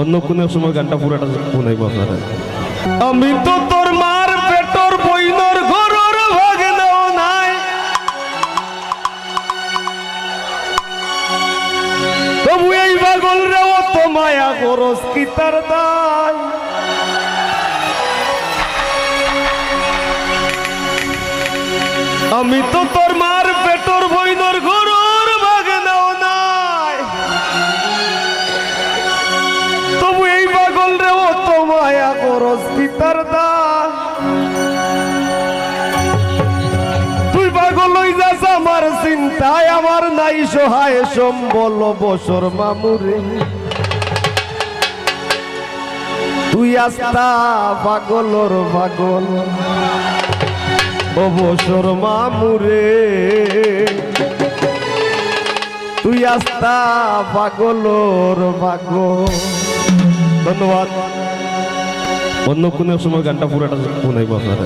অন্য কোনো সময় গানটা পুরোটা শোনাইব আপনারা। আমি তো তোর মার পেটর বইনর ঘরর ভাগনাও নাই। তবু এই পাগল রে অত মায়া করস কি তার দায়? আমি তো তোর মার পেটর করস কি তুই পাগল হই যাস, আমার চিন্তায় আমার নাই সহায় সম্বল বসর মামুরে। তুই আস্তা পাগলর পাগল অবসর মামুরে। তুই আস্তা পাগলর পাগল। ধন্যবাদ। অন্য কোনো সময় গানটা পুরোটা শোনাইব আপনারা